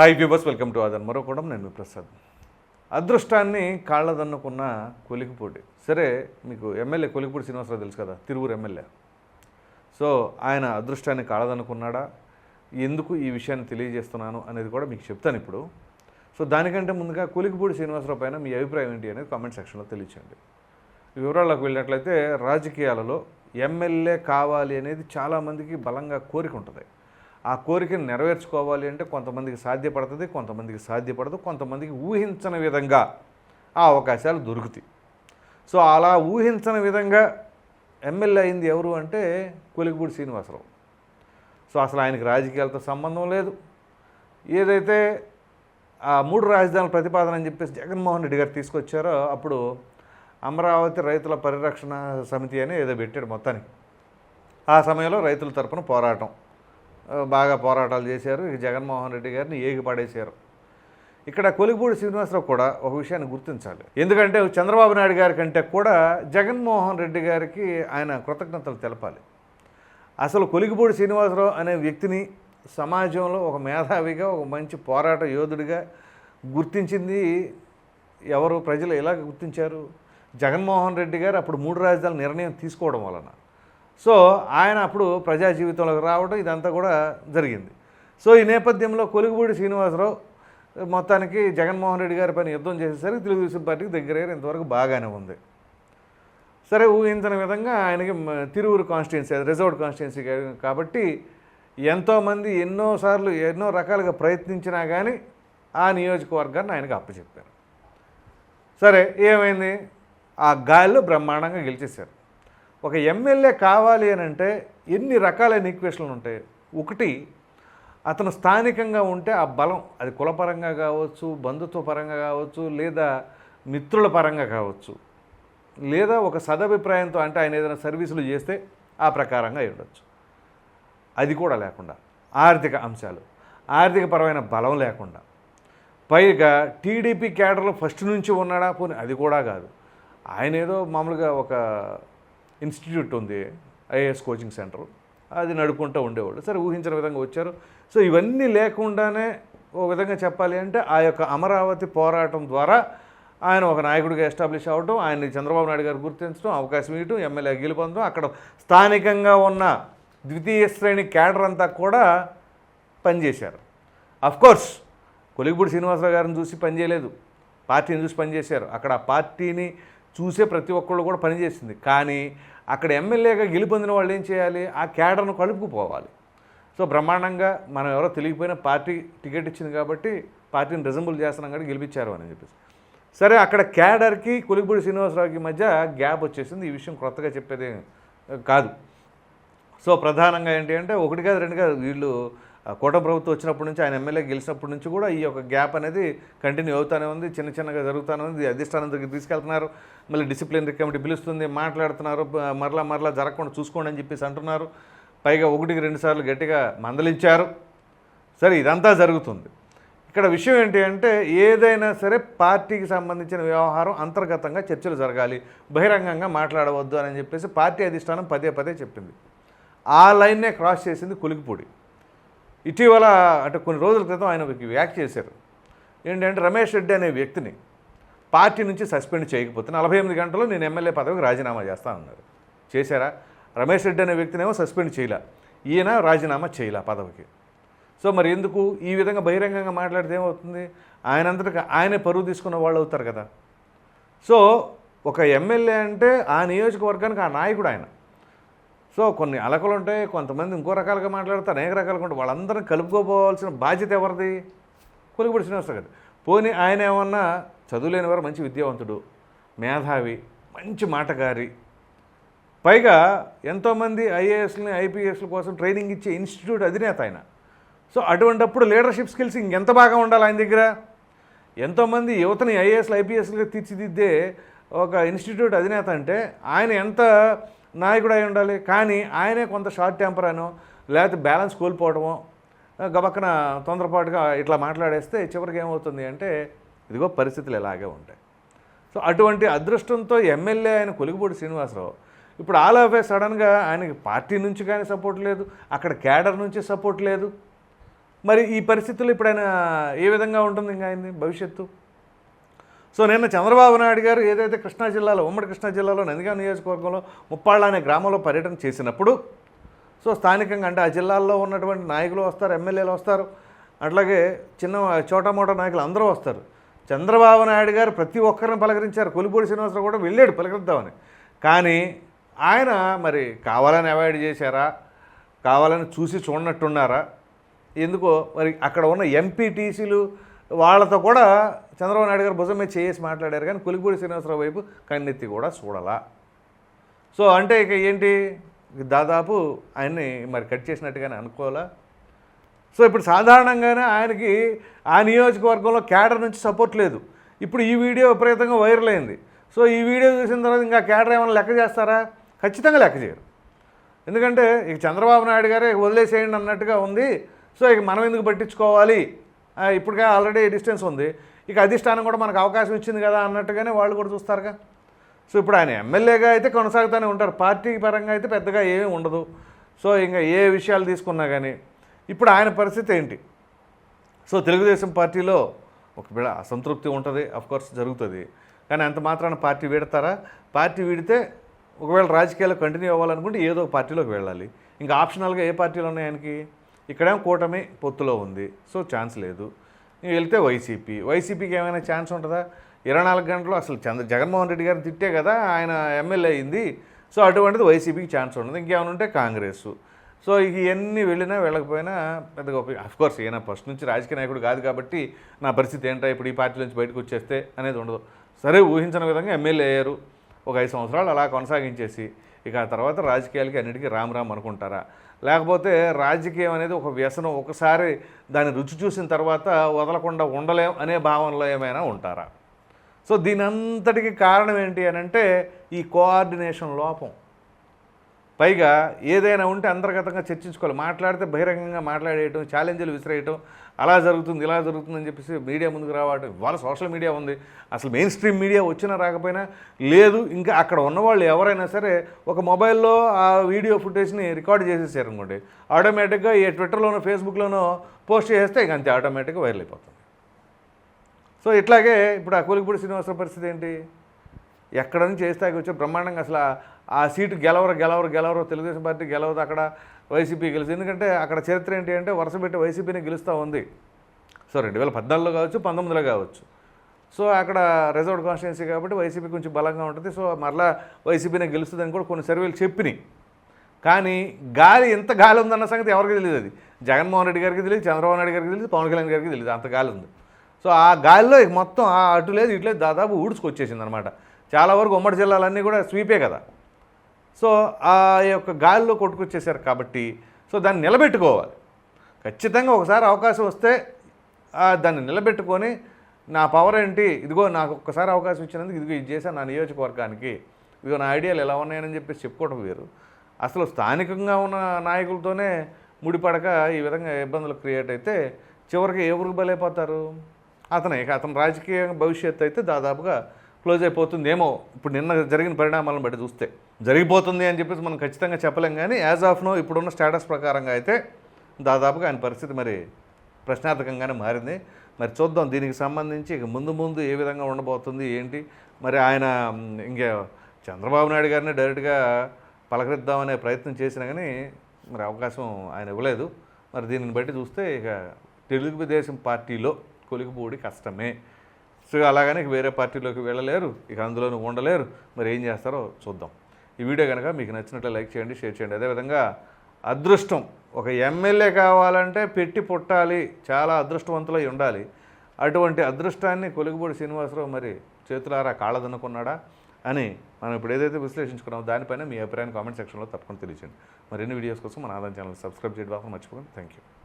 Hi viewers welcome to అదన్ కూడా నేను ప్రసాద్. అదృష్టాన్ని కాళ్ళదన్నుకున్న కొలికిపూడి. సరే మీకు ఎమ్మెల్యే కొలికిపూడి శ్రీనివాసరావు తెలుసు కదా తిరువురు ఎమ్మెల్యే. సో ఆయన అదృష్టాన్ని కాళ్ళదనుకున్నాడా ఎందుకు ఈ విషయాన్ని తెలియజేస్తున్నాను అనేది కూడా మీకు చెప్తాను ఇప్పుడు. సో దానికంటే ముందుగా కొలికిపూడి శ్రీనివాసరావు పైన మీ అభిప్రాయం ఏంటి అనేది కామెంట్ సెక్షన్లో తెలియచేయండి. వివరాల్లోకి వెళ్ళినట్లయితే రాజకీయాలలో ఎమ్మెల్యే కావాలి అనేది చాలామందికి బలంగా కోరిక ఉంటుంది. ఆ కోరికను నెరవేర్చుకోవాలి అంటే కొంతమందికి సాధ్యపడుతుంది కొంతమందికి సాధ్యపడదు కొంతమందికి ఊహించని విధంగా ఆ అవకాశాలు దొరుకుతాయి. సో అలా ఊహించని విధంగా ఎమ్మెల్యే అయింది ఎవరు అంటే కొలిగిపూడి శ్రీనివాసరావు. సో అసలు ఆయనకి రాజకీయాలతో సంబంధం లేదు. ఏదైతే ఆ మూడు రాజధానుల ప్రతిపాదన అని చెప్పేసి జగన్మోహన్ రెడ్డి గారు తీసుకొచ్చారో అప్పుడు అమరావతి రైతుల పరిరక్షణ సమితి అని ఏదో పెట్టాడు మొత్తానికి. ఆ సమయంలో రైతుల తరపున పోరాటం. బాగా పోరాటాలు చేశారు. ఇక జగన్మోహన్ రెడ్డి గారిని ఏగి పడేశారు. ఇక్కడ కొలిపూడి శ్రీనివాసరావు కూడా ఒక విషయాన్ని గుర్తించాలి. ఎందుకంటే చంద్రబాబు నాయుడు గారి కంటే కూడా జగన్మోహన్ రెడ్డి గారికి ఆయన కృతజ్ఞతలు తెలపాలి. అసలు కొలిగిపూడి శ్రీనివాసరావు అనే వ్యక్తిని సమాజంలో ఒక మేధావిగా ఒక మంచి పోరాట యోధుడిగా గుర్తించింది ఎవరు? ప్రజలు ఎలా గుర్తించారు? జగన్మోహన్ రెడ్డి గారు అప్పుడు మూడు రాజధానుల నిర్ణయం తీసుకోవడం వలన. సో ఆయన అప్పుడు ప్రజా జీవితంలోకి రావడం ఇదంతా కూడా జరిగింది. సో ఈ నేపథ్యంలో కొలుగుపూడి శ్రీనివాసరావు మొత్తానికి జగన్మోహన్ రెడ్డి గారి పైన యుద్ధం చేసేసరికి తెలుగుదేశం పార్టీకి దగ్గర ఇంతవరకు బాగానే ఉంది. సరే ఊహించిన విధంగా ఆయనకి తిరువురు కాన్స్టిట్యున్సీ అది రిజర్వ్డ్ కాన్స్టిట్యున్సీ కాబట్టి ఎంతోమంది ఎన్నోసార్లు ఎన్నో రకాలుగా ప్రయత్నించినా కానీ ఆ నియోజకవర్గాన్ని ఆయనకు అప్పచెప్పారు. సరే ఏమైంది? ఆ గాలిలో బ్రహ్మాండంగా గెలిచేశారు. ఒక ఎమ్మెల్యే కావాలి అని అంటే ఎన్ని రకాలైన ఈక్వేషన్లు ఉంటాయి? ఒకటి అతను స్థానికంగా ఉంటే ఆ బలం అది కులపరంగా కావచ్చు బంధుత్వ పరంగా కావచ్చు లేదా మిత్రుల పరంగా కావచ్చు. లేదా ఒక సదభిప్రాయంతో అంటే ఆయన ఏదైనా సర్వీసులు చేస్తే ఆ ప్రకారంగా ఉండొచ్చు. అది కూడా లేకుండా. ఆర్థిక అంశాలు. ఆర్థికపరమైన బలం లేకుండా. పైగా టీడీపీ క్యాడర్లో ఫస్ట్ నుంచి ఉన్నాడా? పోనీ అది కూడా కాదు. ఆయన ఏదో మామూలుగా ఒక ఇన్స్టిట్యూట్ ఉంది ఐఏఎస్ కోచింగ్ సెంటర్. అది నడుపుకుంటూ ఉండేవాడు సరే ఊహించిన విధంగా వచ్చారు. సో ఇవన్నీ లేకుండానే ఓ విధంగా చెప్పాలి అంటే ఆ యొక్క అమరావతి పోరాటం ద్వారా ఆయన ఒక నాయకుడిగా ఎస్టాబ్లిష్ అవ్వడం ఆయన చంద్రబాబు నాయుడు గారు గుర్తించడం అవకాశం ఇవ్వడం ఎమ్మెల్యే గెలుపొందడం అక్కడ స్థానికంగా ఉన్న ద్వితీయ శ్రేణి క్యాడర్ అంతా కూడా పనిచేశారు. కోర్స్ కొలిగిపూడి శ్రీనివాసరావు గారిని చూసి పనిచేయలేదు పార్టీని చూసి పనిచేశారు అక్కడ ఆ పార్టీని చూసే ప్రతి ఒక్కళ్ళు కూడా పనిచేసింది కానీ అక్కడ ఎమ్మెల్యేగా గెలుపొందిన వాళ్ళు ఏం చేయాలి? ఆ క్యాడర్ను కలుపుకుపోవాలి. సో బ్రహ్మాండంగా మనం ఎవరో తెలియకపోయినా పార్టీ టికెట్ ఇచ్చింది కాబట్టి పార్టీని రిజంబుల్ చేస్తున్నాం కాబట్టి గెలిపించారు అని చెప్పేసి. సరే అక్కడ క్యాడర్కి కొలిగిపూడి శ్రీనివాసరావుకి మధ్య గ్యాప్ వచ్చేసింది. ఈ విషయం కొత్తగా చెప్పేది కాదు. సో ప్రధానంగా ఏంటి అంటే ఒకటి కాదు రెండు కాదు. వీళ్ళు కూటమి ప్రభుత్వం వచ్చినప్పటి నుంచి ఆయన ఎమ్మెల్యే గెలిచినప్పటి నుంచి కూడా ఈ యొక్క గ్యాప్ అనేది కంటిన్యూ అవుతూనే ఉంది చిన్న చిన్నగా జరుగుతూనే ఉంది అధిష్టానం దగ్గరికి తీసుకెళ్తున్నారు మళ్ళీ డిసిప్లినరీ కమిటీ పిలుస్తుంది మాట్లాడుతున్నారు మరలా మరలా జరగకుండా చూసుకోండి అని చెప్పేసి అంటున్నారు. పైగా ఒకటికి రెండు సార్లు గట్టిగా మందలించారు. సరే ఇదంతా జరుగుతుంది. ఇక్కడ విషయం ఏంటి అంటే ఏదైనా సరే పార్టీకి సంబంధించిన వ్యవహారం అంతర్గతంగా చర్చలు జరగాలి బహిరంగంగా మాట్లాడవద్దు అని చెప్పేసి పార్టీ అధిష్టానం పదే పదే చెప్పింది. ఆ లైన్నే క్రాస్ చేసింది కులికిపూడి. ఇటీవల అంటే కొన్ని రోజుల క్రితం ఆయన వ్యాఖ్య చేశారు. ఏంటంటే రమేష్ రెడ్డి అనే వ్యక్తిని పార్టీ నుంచి సస్పెండ్ చేయకపోతే నలభై ఎనిమిది గంటల్లో నేను ఎమ్మెల్యే పదవికి రాజీనామా చేస్తానన్నారు చేశారా? రమేష్ రెడ్డి అనే వ్యక్తినేమో సస్పెండ్ చేయలే. ఈయన రాజీనామా చేయలే పదవికి. సో మరి ఎందుకు ఈ విధంగా బహిరంగంగా మాట్లాడితే ఏమవుతుంది? ఆయనంతటికి ఆయనే పరువు తీసుకున్న వాళ్ళు అవుతారు కదా. సో ఒక ఎమ్మెల్యే అంటే ఆ నియోజకవర్గానికి ఆ నాయకుడు ఆయన. సో కొన్ని అలకలు ఉంటాయి కొంతమంది ఇంకో రకాలుగా మాట్లాడతారు అనేక రకాలుగా ఉంటాయి. వాళ్ళందరినీ కలుపుకోపోవాల్సిన బాధ్యత ఎవరిది? కొలిగిపడి శ్రీనివాసరావు గారు పోనీ ఆయన ఏమన్నా చదువులేని వారు మంచి విద్యావంతుడు మేధావి మంచి మాటగారి పైగా ఎంతోమంది ఐఏఎస్ని ఐపీఎస్ల కోసం ట్రైనింగ్ ఇచ్చే ఇన్స్టిట్యూట్ అధినేత ఆయన. సో అటువంటప్పుడు లీడర్షిప్ స్కిల్స్ ఇంకెంత బాగా ఉండాలి ఆయన దగ్గర? ఎంతోమంది యువతని ఐఏఎస్లు ఐపీఎస్లుగా తీర్చిదిద్దే ఒక ఇన్స్టిట్యూట్ అధినేత అంటే ఆయన ఎంత నాయకుడు అయి ఉండాలి. కానీ ఆయనే కొంత షార్ట్ టెంపర్ అనో లేకపోతే బ్యాలెన్స్ కోల్పోవడమో గబక్కన తొందరపాటుగా ఇట్లా మాట్లాడేస్తే చివరికి ఏమవుతుంది అంటే ఇదిగో పరిస్థితులు ఇలాగే ఉంటాయి. సో అటువంటి అదృష్టంతో ఎమ్మెల్యే ఆయన కొలిగిపూడి శ్రీనివాసరావు ఇప్పుడు ఆల్ ఆఫ్ ఏ సడన్గా ఆయనకి పార్టీ నుంచి కానీ సపోర్ట్ లేదు అక్కడ క్యాడర్ నుంచి సపోర్ట్ లేదు. మరి ఈ పరిస్థితుల్లో ఇప్పుడు ఆయన ఏ విధంగా ఉంటుంది ఇంకా ఆయన భవిష్యత్తు? సో నిన్న చంద్రబాబు నాయుడు గారు ఏదైతే కృష్ణా జిల్లాలో ఉమ్మడి కృష్ణా జిల్లాలో నందిగా నియోజకవర్గంలో ముప్పాళ్ళ అనే గ్రామంలో పర్యటన చేసినప్పుడు సో స్థానికంగా అంటే ఆ జిల్లాల్లో ఉన్నటువంటి నాయకులు వస్తారు ఎమ్మెల్యేలు వస్తారు అట్లాగే చిన్న చోటమోట నాయకులు అందరూ వస్తారు. చంద్రబాబు నాయుడు గారు ప్రతి ఒక్కరిని పలకరించారు. కొలిపూడి శ్రీనివాసరావు కూడా వెళ్ళాడు పలకరిద్దామని. కానీ ఆయన మరి కావాలని అవాయిడ్ చేశారా? కావాలని చూసి చూడనట్టున్నారా? ఎందుకో మరి అక్కడ ఉన్న ఎంపీటీసీలు వాళ్ళతో కూడా చంద్రబాబు నాయుడు గారు భుజం మీద చేసి మాట్లాడారు కానీ కొలిపూడి శ్రీనివాసరావు వైపు కన్నెత్తి కూడా చూడాలా. సో అంటే ఇక ఏంటి? దాదాపు ఆయన్ని మరి కట్ చేసినట్టుగానే అనుకోవాలా. సో ఇప్పుడు సాధారణంగానే ఆయనకి ఆ నియోజకవర్గంలో క్యాడర్ నుంచి సపోర్ట్ లేదు. ఇప్పుడు ఈ వీడియో విపరీతంగా వైరల్ అయింది. సో ఈ వీడియో చూసిన తర్వాత ఇంకా క్యాడర్ ఏమైనా లెక్క చేస్తారా? ఖచ్చితంగా లెక్క చేయరు. ఎందుకంటే ఇక చంద్రబాబు నాయుడు గారే వదిలేసేయండి అన్నట్టుగా ఉంది. సో ఇక మనం ఎందుకు పట్టించుకోవాలి? ఇప్పటికే ఆల్రెడీ డిస్టెన్స్ ఉంది. ఇక అధిష్టానం కూడా మనకు అవకాశం ఇచ్చింది కదా అన్నట్టుగానే వాళ్ళు కూడా చూస్తారుగా. సో ఇప్పుడు ఆయన ఎమ్మెల్యేగా అయితే కొనసాగుతూనే ఉంటారు. పార్టీ పరంగా అయితే పెద్దగా ఏమీ ఉండదు. సో ఇంకా ఏ విషయాలు తీసుకున్నా కానీ ఇప్పుడు ఆయన పరిస్థితి ఏంటి? సో తెలుగుదేశం పార్టీలో ఒకవేళ అసంతృప్తి ఉంటుంది కోర్స్ జరుగుతుంది. కానీ అంత మాత్రాన పార్టీ వీడతారా? పార్టీ వీడితే ఒకవేళ రాజకీయాల్లో కంటిన్యూ అవ్వాలనుకుంటే ఏదో ఒక పార్టీలోకి వెళ్ళాలి. ఇంకా ఆప్షనల్గా ఏ పార్టీలు ఉన్నాయి ఆయనకి? ఇక్కడేమో కూటమి పొత్తులో ఉంది. సో ఛాన్స్ లేదు. నేను వెళ్తే వైసీపీ. వైసీపీకి ఏమైనా ఛాన్స్ ఉంటుందా? ఇరవై నాలుగు గంటలు అసలు చంద్ర జగన్మోహన్ రెడ్డి గారిని తిట్టే కదా ఆయన ఎమ్మెల్యే అయింది. సో అటువంటిది వైసీపీకి ఛాన్స్ ఉండదు. ఇంకేమైనా ఉంటే కాంగ్రెస్. సో ఇవన్నీ వెళ్ళినా వెళ్ళకపోయినా పెద్దగా ఉపయోగం కోర్స్ ఈయన ఫస్ట్ నుంచి రాజకీయ నాయకుడు కాదు కాబట్టి నా పరిస్థితి ఏంటో ఇప్పుడు ఈ పార్టీ నుంచి బయటకు వచ్చేస్తే అనేది ఉండదు. సరే ఊహించిన విధంగా ఎమ్మెల్యే అయ్యారు. ఒక ఐదు సంవత్సరాలు అలా కొనసాగించేసి ఇక ఆ తర్వాత రాజకీయాలకి అన్నిటికీ రామ్ రామ్ అనుకుంటారా? లేకపోతే రాజకీయం అనేది ఒక వ్యసనం ఒకసారి దాని రుచి చూసిన తర్వాత వదలకుండా ఉండలేం అనే భావనలో ఏమైనా ఉంటారా? సో దీనంతటికి కారణం ఏంటి అని అంటే ఈ కోఆర్డినేషన్ లోపం. పైగా ఏదైనా ఉంటే అంతర్గతంగా చర్చించుకోవాలి. మాట్లాడితే బహిరంగంగా మాట్లాడేయటం ఛాలెంజ్లు విసిరేయటం అలా జరుగుతుంది ఇలా జరుగుతుంది అని చెప్పేసి మీడియా ముందుకు రావడం ఇవాళ సోషల్ మీడియా ఉంది. అసలు మెయిన్ స్ట్రీమ్ మీడియా వచ్చినా రాకపోయినా లేదు ఇంకా అక్కడ ఉన్నవాళ్ళు ఎవరైనా సరే ఒక మొబైల్లో ఆ వీడియో ఫుటేజ్ని రికార్డ్ చేసేసారు అనుకోండి ఆటోమేటిక్గా ఏ ట్విట్టర్లోనో ఫేస్బుక్లోనో పోస్ట్ చేస్తే ఇక అంతే ఆటోమేటిక్గా వైరల్ అయిపోతుంది. సో ఇట్లాగే ఇప్పుడు ఆ కూలిపూడి శ్రీనివాసరావు పరిస్థితి ఏంటి? ఎక్కడ నుంచి చేస్తాకి వచ్చే బ్రహ్మాండంగా అసలు ఆ- సీటు గెలవరు గెలవరు గెలవరు తెలుగుదేశం పార్టీ గెలవదు అక్కడ వైసీపీ గెలుస్తుంది ఎందుకంటే అక్కడ చరిత్ర ఏంటి అంటే వరుస పెట్టి వైసీపీని గెలుస్తూ ఉంది. సో రెండు వేల పద్నాలుగులో కావచ్చు పంతొమ్మిదిలో కావచ్చు. సో అక్కడ రిజర్వ్డ్ కాన్స్టిట్యున్సీ కాబట్టి వైసీపీ కొంచెం బలంగా ఉంటుంది. సో మరలా వైసీపీనే గెలుస్తుందని కూడా కొన్ని సర్వేలు చెప్పినాయి. కానీ గాలి ఎంత గాలి ఉందన్న సంగతి ఎవరికి తెలియదు అది. జగన్మోహన్ రెడ్డి గారికి తెలియదు చంద్రబాబు నాయుడు గారికి తెలియదు పవన్ కళ్యాణ్ గారికి తెలియదు అంత గాలి ఉంది. సో ఆ గాలిలో మొత్తం ఆ అటు లేదు ఇటు లేదు దాదాపు ఊడ్చుకొచ్చేసింది అనమాట చాలా వరకు ఉమ్మడి జిల్లాలన్నీ కూడా స్వీపే కదా. సో ఆ యొక్క గాలిలో కొట్టుకొచ్చేసారు కాబట్టి సో దాన్ని నిలబెట్టుకోవాలి. ఖచ్చితంగా ఒకసారి అవకాశం వస్తే దాన్ని నిలబెట్టుకొని నా పవర్ ఏంటి? ఇదిగో నాకు ఒక్కసారి అవకాశం ఇచ్చినందుకు ఇదిగో ఇది చేశాను నా నియోజకవర్గానికి. ఇదిగో నా ఐడియాలు ఎలా ఉన్నాయని చెప్పేసి చెప్పుకోవడం వేరు. అసలు స్థానికంగా ఉన్న నాయకులతోనే ముడిపడక ఈ విధంగా ఇబ్బందులు క్రియేట్ అయితే చివరికి ఎవరికి బలైపోతారు? అతనే అతని రాజకీయ భవిష్యత్తు అయితే దాదాపుగా క్లోజ్ అయిపోతుందేమో. ఇప్పుడు నిన్న జరిగిన పరిణామాలను బట్టి చూస్తే. జరిగిపోతుంది అని చెప్పేసి మనం ఖచ్చితంగా చెప్పలేం కానీ యాజ్ ఆఫ్ నో ఇప్పుడున్న స్టేటస్ ప్రకారంగా అయితే దాదాపుగా ఆయన పరిస్థితి మరి ప్రశ్నార్థకంగానే మారింది. మరి చూద్దాం దీనికి సంబంధించి ఇక ముందు ముందు ఏ విధంగా ఉండబోతుంది ఏంటి? మరి ఆయన ఇంకే ఇంకా చంద్రబాబు నాయుడు గారిని డైరెక్ట్గా పలకరిద్దామనే ప్రయత్నం చేసినా కానీ మరి అవకాశం ఆయన ఇవ్వలేదు. మరి దీనిని బట్టి చూస్తే ఇక తెలుగుదేశం పార్టీలో కొలిగిపోడి కష్టమే. సో అలాగనే వేరే పార్టీలోకి వెళ్ళలేరు ఇక అందులోనూ ఉండలేరు. మరి ఏం చేస్తారో చూద్దాం. ఈ వీడియో కనుక మీకు నచ్చినట్లు లైక్ చేయండి షేర్ చేయండి. అదేవిధంగా అదృష్టం ఒక ఎమ్మెల్యే కావాలంటే పెట్టి పుట్టాలి చాలా అదృష్టవంతులై ఉండాలి. అటువంటి అదృష్టాన్ని కొలుగుబూడి శ్రీనివాసరావు మరి చేతులారా కాళ్ళదనుకున్నాడా అని మనం ఇప్పుడు ఏదైతే విశ్లేషించుకున్నామో దానిపైన మీ అభిప్రాయాన్ని కామెంట్ సెక్షన్లో తప్పకుండా తెలియచేయండి. మరిన్ని వీడియోస్ కోసం మన ఆదాయం ఛానల్ సబ్స్క్రైబ్ చేయడం మర్చిపోకండి. Thank you